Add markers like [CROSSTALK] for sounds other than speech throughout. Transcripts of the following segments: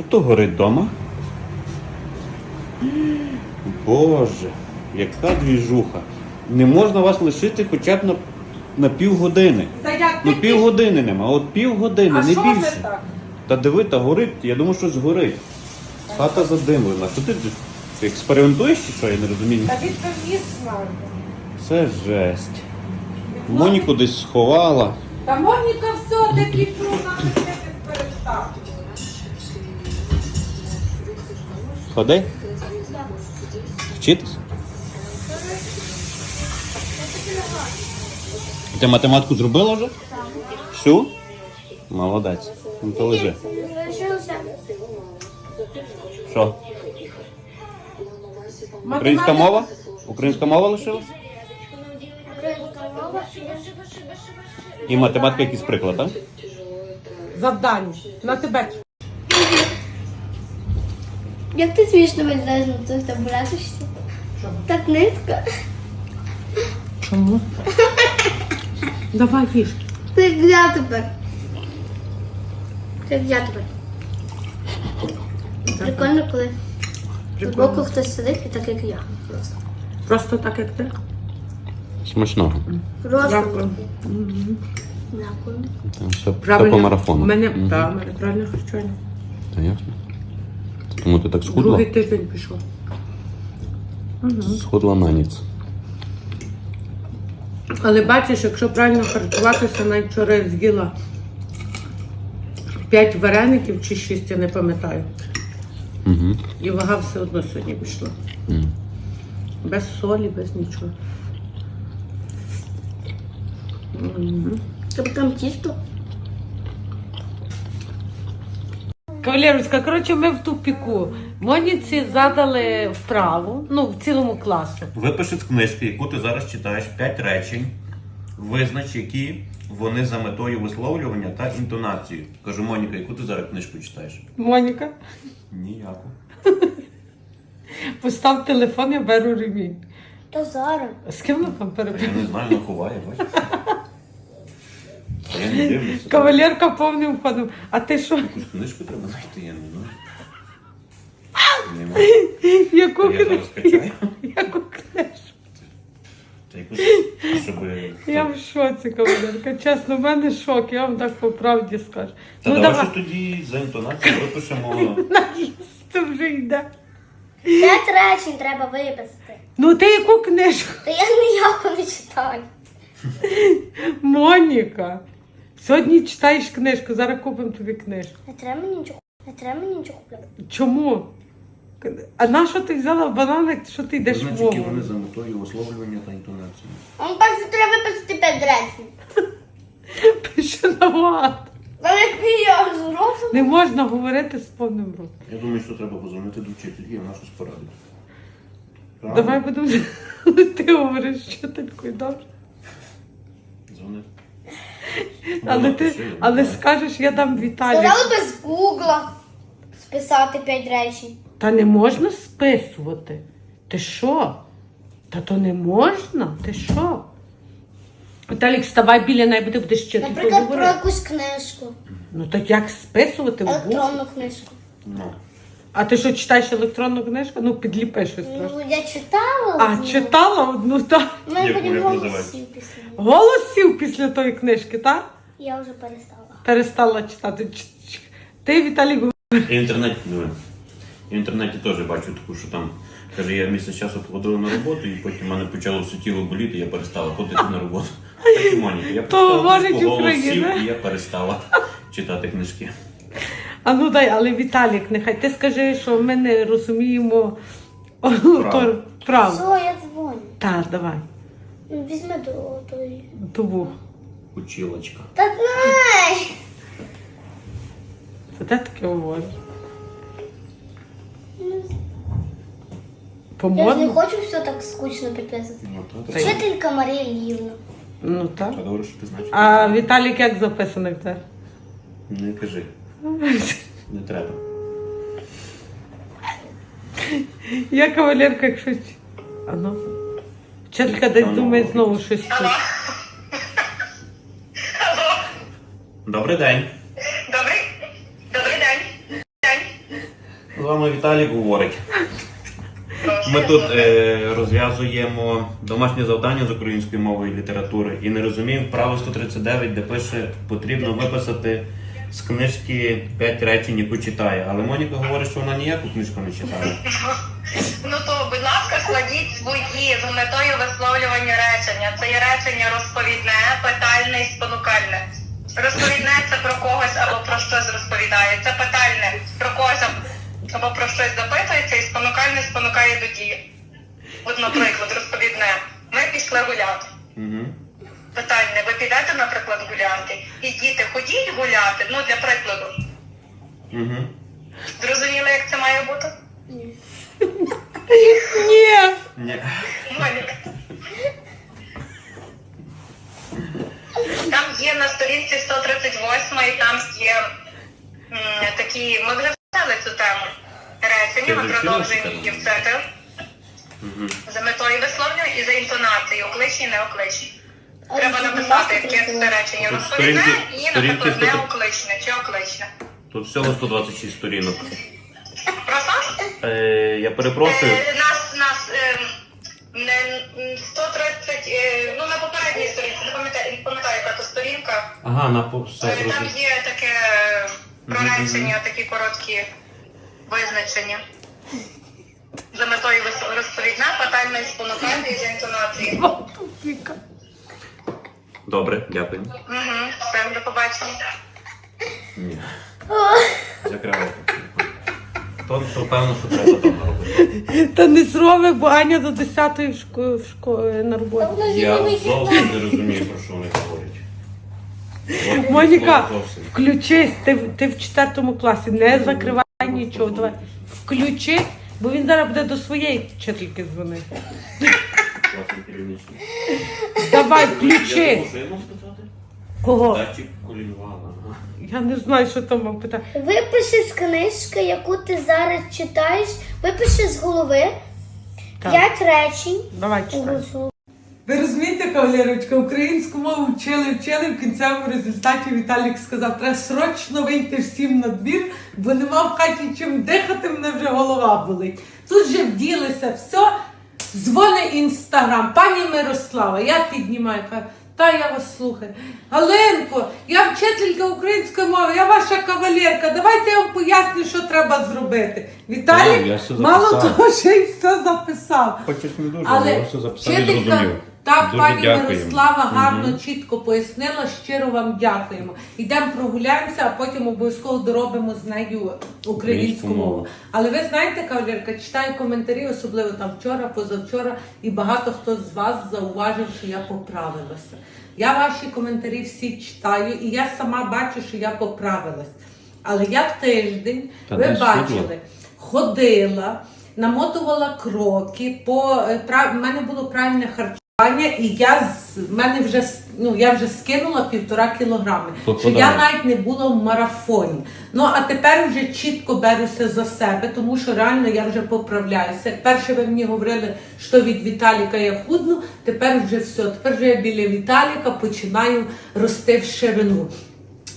Що то горить вдома? Боже, яка двіжуха. Не можна вас лишити хоча б на, на півгодини. Та як Ну ти- півгодини нема, от півгодини, А не що не більше. так? Та диви, та горить, я думаю, щось горить. Хата задимлена. Що ти, ти експериментуєш чи що, я не розумію? Та їсть смарку. Це жесть. Моніку десь сховала. Та Моніка все, де кітру нам не перестав. Ходи. Вчитись? Ти математику зробила вже? Всю? Молодець. Ну то лежи. Що? Українська мова? Українська мова лишилась? І математика якийсь приклад, так? Завдання. На тебе. Як ти смішно виглядаєш на цих табуреточці? Так низько. Чому? Давай їж. Ти як я тепер. Ти як я тепер. Прикольно, коли збоку хтось сидить і так як я. Просто. Просто так, як ти. Смачного. Просто. Дякую. Дякую. Там все, все по марафону. У мене, Мгм. та, у мене правильне харчування. Та ясно. Тому ти так схудла? Другий тиждень пішов. Схудла на ніц. Але бачиш, якщо правильно харчуватися, навіть вчора я з'їла 5 вареників чи 6, я не пам'ятаю. Угу. І вага все одно сьогодні пішла. Без солі, без нічого. Мгм. Тобто там тісто. Кавалерочка, коротше, ми в тупіку. Моніці задали вправу, ну, в цілому класу. Випиши з книжки, яку ти зараз читаєш, 5 речень. Визнач, які вони за метою висловлювання та інтонацією. Кажу, Моніка, яку ти зараз книжку читаєш? Моніка, Ніяку. постав телефон, я беру ремінь. Та зараз. З ким вона там Я перебуває? не знаю, вона ховає, бачиш? Я не дивлюся. Кавалерка повним ходом. А ти що? Якусь книжку треба знайти, я не знаю. Нема. Яку Я зараз книжку? Яку книжку? Та якусь, щоб... Я в шоці, кавалерка. Чесно, в мене шок, я вам так по правді скажу. Та ну давай давай, щось тоді за інтонацією випишемо. [LAUGHS] наїсти вже йде. П'ять речень треба виписати. Ну ти яку книжку? Та я ніяко не читаю. Моніка. Сьогодні читаєш книжку, зараз купимо тобі книжку. Не треба мені нічого. Не треба мені нічого купляти. Чому? А на що ти взяла бананик, що ти йдеш в Значить, які вони за метою висловлювання та інтонації. Он перше треба виписати п'ять. [LAUGHS] Пише нават. Але як я зроблю. Не можна говорити з повним ротом. Я думаю, що треба позвонити до вчительки, і вона щось порадить. Давай будемо. [LAUGHS] Ти говориш вчителькою, добре? Дзвони. Але ти але скажеш, я дам Віталію. Сказали без гугла списати п'ять речень. Та не можна списувати. Ти що? Та то не можна? Ти що? Віталік, вставай біля неї, бо ти будеш вчителькою Наприклад, про якусь книжку. Ну так як списувати в бук? Електронну книжку. Ну. А ти що читаєш електронну книжку? Ну підліпи щось. Ну, я читала. А одну. читала одну так. У мене потім як голос називається? сів після. Голосів після тої книжки, так? Я вже перестала. Перестала читати. Ч- ч- Ти, Віталік, І в інтернеті, диви. І в інтернеті теж бачу таку, що там. Каже, я місяць часу ходила на роботу, і потім в мене почало все тіло боліти, я перестала ходити на роботу. Так і Моніка. Я [LAUGHS] прочитала говорить книжку, голос Україна. і я перестала читати книжки. А ну дай, але Віталік, нехай ти скажи, що ми не розуміємо о, [LAUGHS] то- право. Все, я дзвоню. Так, давай, Ну, Візьми до тої. тубу. Училочка. Та знай! Це ти таке говориш? Я ж не хочу все так скучно підписувати. Ну, Це- Вчителька Марія Лівна. Ну так. та добре, що ти знаєш. А Віталік як записаний в тебе? Не кажи, не треба. Я кавалерка, якщо. ч- А ну. Вчителька десь ну, думає знову щось. тут. Добрий день. Добрий, добрий день. день. вами Віталій говорить. Ми тут е, розв'язуємо домашнє завдання з української мови і літератури і не розуміємо право 139, де пише, потрібно виписати з книжки 5 речень, яку читає. Але Моніка говорить, що вона ніяку книжку не читає. Ну то, будь ласка, складіть свої з метою висловлювання речення. Це є речення розповідне, питальне і спонукальне. Розповідне це про когось або про щось розповідає. Це питальне про когось або- або про щось запитується, і спонукальне спонукає до дії. От, наприклад, розповідне. Ми пішли гуляти. Угу. Питальне, ви підете, наприклад, гуляти. І діти ходіть гуляти, ну для прикладу. Угу. Зрозуміли, як це має бути? Ні. Ні. Моніка. Там є на сторінці 138 і там є м, такі. Ми вже вчили цю тему. Речення, ми продовжуємо її вчити. Угу. За метою висловлювання і за інтонацією, окличні, неокличні. Треба написати, яке це речення Тут розповідне сторінки- і, сторінки наприклад, 100. неокличне чи окличне. Тут всього 126 сторінок. Просто? Е, я перепрошую. Е, Нас, нас ем, не м, 130, е, ну на попередній сторінці, не пам'ятаю, не пам'ятаю, яка то сторінка. Ага, на по- все Е, Там є таке про Мгм, речення, такі короткі визначення. За метою вис- розповідна, фатальна і спонукальна і за інтонацією. Добре, дякую. Угу, все, до побачення. Ні. Закривай. То, то певно, що треба вдома робити. Та не зроби, бо Аня до 10-ї в шко... в шко... на роботі. Я зовсім не розумію, про що вони говорять. От, Моніка, слово зовсім. включись, ти, в- ти в четвертому класі, не закривай нічого. Давай. Включи, бо він зараз буде до своєї вчительки дзвонити. Давай, включи. Кого? Датчик колінвала. Я не знаю, що там вам питати. Випиши з книжки, яку ти зараз читаєш, випиши з голови Так. п'ять речень. Давай читай. Ви розумієте, кавалерочка, українську мову вчили, вчили, в кінцевому результаті Віталік сказав, треба срочно вийти всім на двір, бо нема в хаті чим дихати, мене вже голова болить. Тут же вділися, все, дзвони інстаграм, пані Мирослава, я піднімаю, кажу, та я вас слухаю. Галинко, я вчителька української мови, я ваша кавалерка, давайте я вам поясню, що треба зробити. Віталій, Віталік, я все мало записав. того, що й все записав. Хочеш не дуже, Але я все записав і вчителька, зрозумів. Так, Дуже пані дякуємо. Мирослава гарно, Мгм. чітко пояснила. Щиро вам дякуємо. Йдемо прогуляємося, а потім обов'язково доробимо з нею українську Українську мову. мову. Але ви знаєте, кавалерка, читаю коментарі, особливо там вчора, позавчора, і багато хто з вас зауважив, що я поправилася. Я ваші коментарі всі читаю, і я сама бачу, що я поправилась. Але я в тиждень, Та ви бачили, світло? ходила, намотувала кроки, по е, прав... в мене було правильне харчування, і я з мене вже ну я вже скинула півтора кілограми. Що я навіть не була в марафоні. Ну а тепер вже чітко беруся за себе, тому що реально я вже поправляюся. Перше ви мені говорили, що від Віталіка я худну, тепер вже все. Тепер вже я біля Віталіка починаю рости в ширину.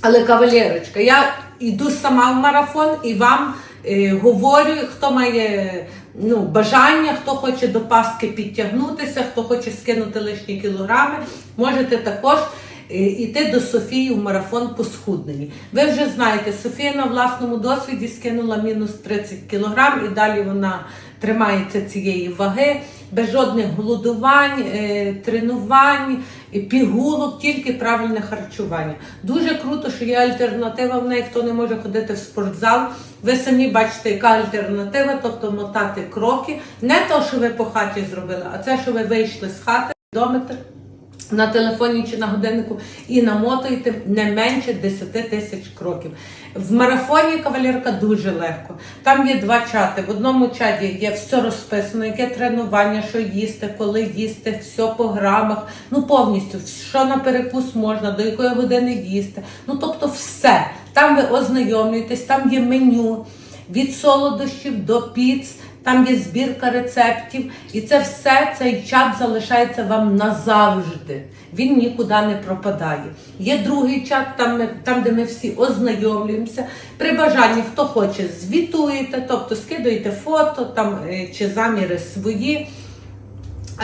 Але кавалерочка, я йду сама в марафон і вам е, говорю, хто має ну, бажання, хто хоче до паски підтягнутися, хто хоче скинути лишні кілограми, можете також е, йти до Софії в марафон по схудненні. Ви вже знаєте, Софія на власному досвіді скинула мінус 30 кілограм і далі вона тримається цієї ваги, без жодних голодувань, е, тренувань, пігулок, тільки правильне харчування. Дуже круто, що є альтернатива в неї, хто не може ходити в спортзал. Ви самі бачите, яка альтернатива, тобто мотати кроки. Не то, що ви по хаті зробили, а це, що ви вийшли з хати, домите на телефоні чи на годиннику і намотуєте не менше 10 тисяч кроків. В марафоні кавалерка дуже легко. Там є два чати. В одному чаті є все розписано, яке тренування, що їсти, коли їсти, все по грамах. Ну повністю, що на перекус можна, до якої години їсти. Ну тобто все. Там ви ознайомлюєтесь, там є меню від солодощів до піц. Там є збірка рецептів, і це все, цей чат залишається вам назавжди. Він нікуди не пропадає. Є другий чат, там, там де ми всі ознайомлюємося. При бажанні, хто хоче, звітуєте, тобто скидуєте фото там, е, чи заміри свої.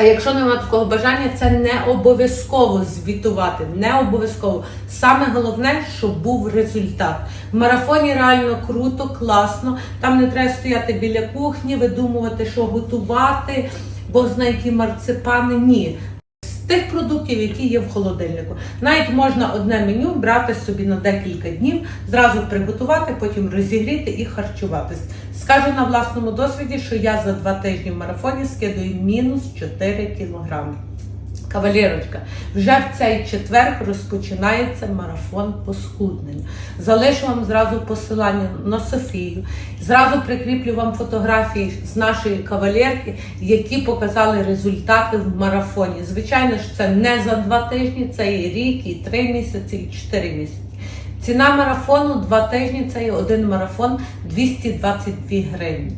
А якщо немає такого бажання, це не обов'язково звітувати. Не обов'язково. Саме головне, щоб був результат. В марафоні реально круто, класно. Там не треба стояти біля кухні, видумувати, що готувати, бо зна які марципани. Ні. З тих продуктів, які є в холодильнику. Навіть можна одне меню брати собі на декілька днів, зразу приготувати, потім розігріти і харчуватись. Скажу на власному досвіді, що я за два тижні в марафоні скидую мінус 4 кілограми. Кавалерочка, вже в цей четвер розпочинається марафон по схудненню. Залишу вам зразу посилання на Софію. Зразу прикріплю вам фотографії з нашої кавалерки, які показали результати в марафоні. Звичайно ж, це не за два тижні, це і рік, і три місяці, і чотири місяці. Ціна марафону два тижні це є один марафон 222 гривні.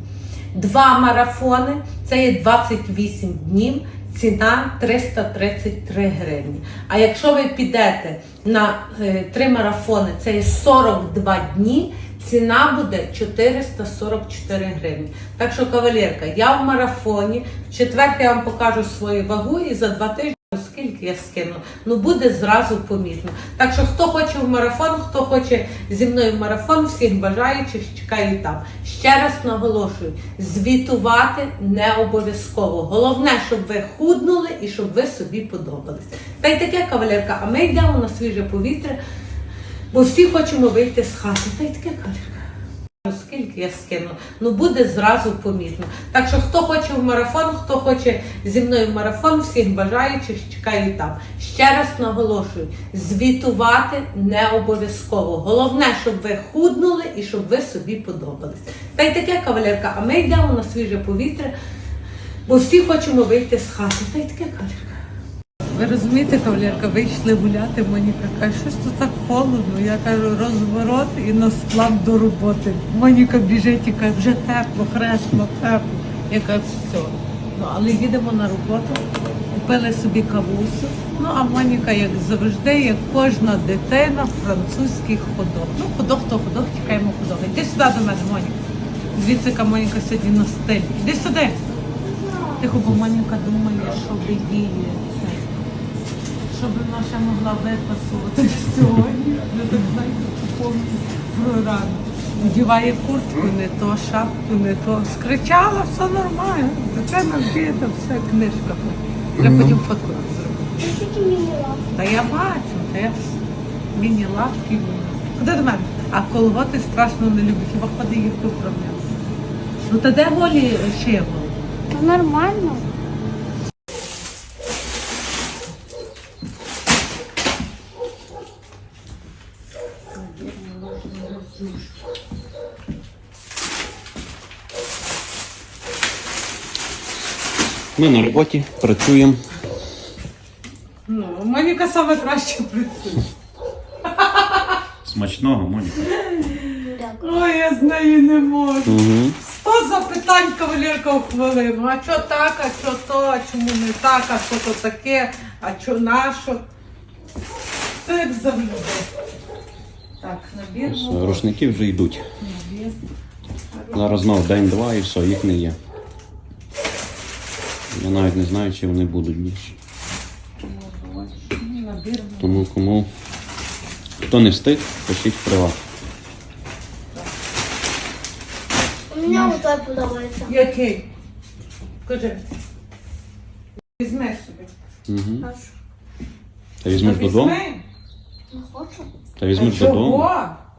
Два марафони це є 28 днів, ціна 333 гривні. А якщо ви підете на е, три марафони, це є 42 дні, ціна буде 444 гривні. Так що, кавалерка, я в марафоні. В четвер я вам покажу свою вагу і за два тижні. Скільки я скину, ну буде зразу помітно. Так що хто хоче в марафон, хто хоче зі мною в марафон, всіх бажаючих чекаю там. Ще раз наголошую: звітувати не обов'язково. Головне, щоб ви худнули і щоб ви собі подобались. Та й таке кавалерка. А ми йдемо на свіже повітря, бо всі хочемо вийти з хати. Та й таке кавалерка. Скільки я скину, ну буде зразу помітно. Так що хто хоче в марафон, хто хоче зі мною в марафон, всіх бажаючих чекаю там. Ще раз наголошую: звітувати не обов'язково. Головне, щоб ви худнули і щоб ви собі подобались. Та й таке кавалерка. А ми йдемо на свіже повітря, бо всі хочемо вийти з хати. Та й таке кавалерка. Ви розумієте, кавалерка, вийшли гуляти, Моніка каже, щось тут так холодно. Я кажу, розворот і на склад до роботи. Моніка біжить і каже, вже тепло, хресно, тепло. Я кажу, все. Ну, але їдемо на роботу, купили собі кавусу. Ну, а Моніка, як завжди, як кожна дитина, французький ходок. Ну, ходок то ходок, чекаємо ходок. Іди сюди до мене, Моніка. Звідси Моніка сьогодні на стилі. Іди сюди. Тихо, бо Моніка думає, що це щоб вона ще могла випасувати [LAUGHS] сьогодні. Я так знаєте, повну програму. Вдіває куртку, не то, шапку, не то. Скричала, все нормально. Дитина вдіта, все, книжка. Треба потім фотку зробити. Та я бачу, та я міні-лапки. Куди до мене? А колготи страшно не люблю, хіба ходи їх поправляти. Ну та де голі голі? Нормально. Ми на роботі працюємо. Ну, Моніка саме краще працює. Смачного, Моніка. Дякую. Ой, я з нею не можу. Угу. Сто запитань кавалерка в хвилину. А що так, а що то, а чому не так, а що то таке, а що на що? Це як завжди. Так, набір. Рушники вже йдуть. набір. Зараз знов день-два і все, їх не є. Я навіть не знаю, чи вони будуть більше. Ну, Тому кому хто не встиг, пишіть в приват. Мені отой подобається. Який? Кажи. Візьми собі. Угу. Та візьмеш Та додому? візьми. Не хочу. Та візьмеш чого? додому.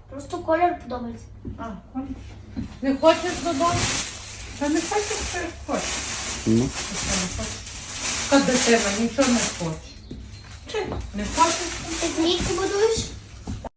Просто колір подобається. А, ходь. не хочеш додому? Та не хочеш, як хочеш. Ну, до тебе нічого не хоче. Чи не хочеш? Ти змійку будуєш?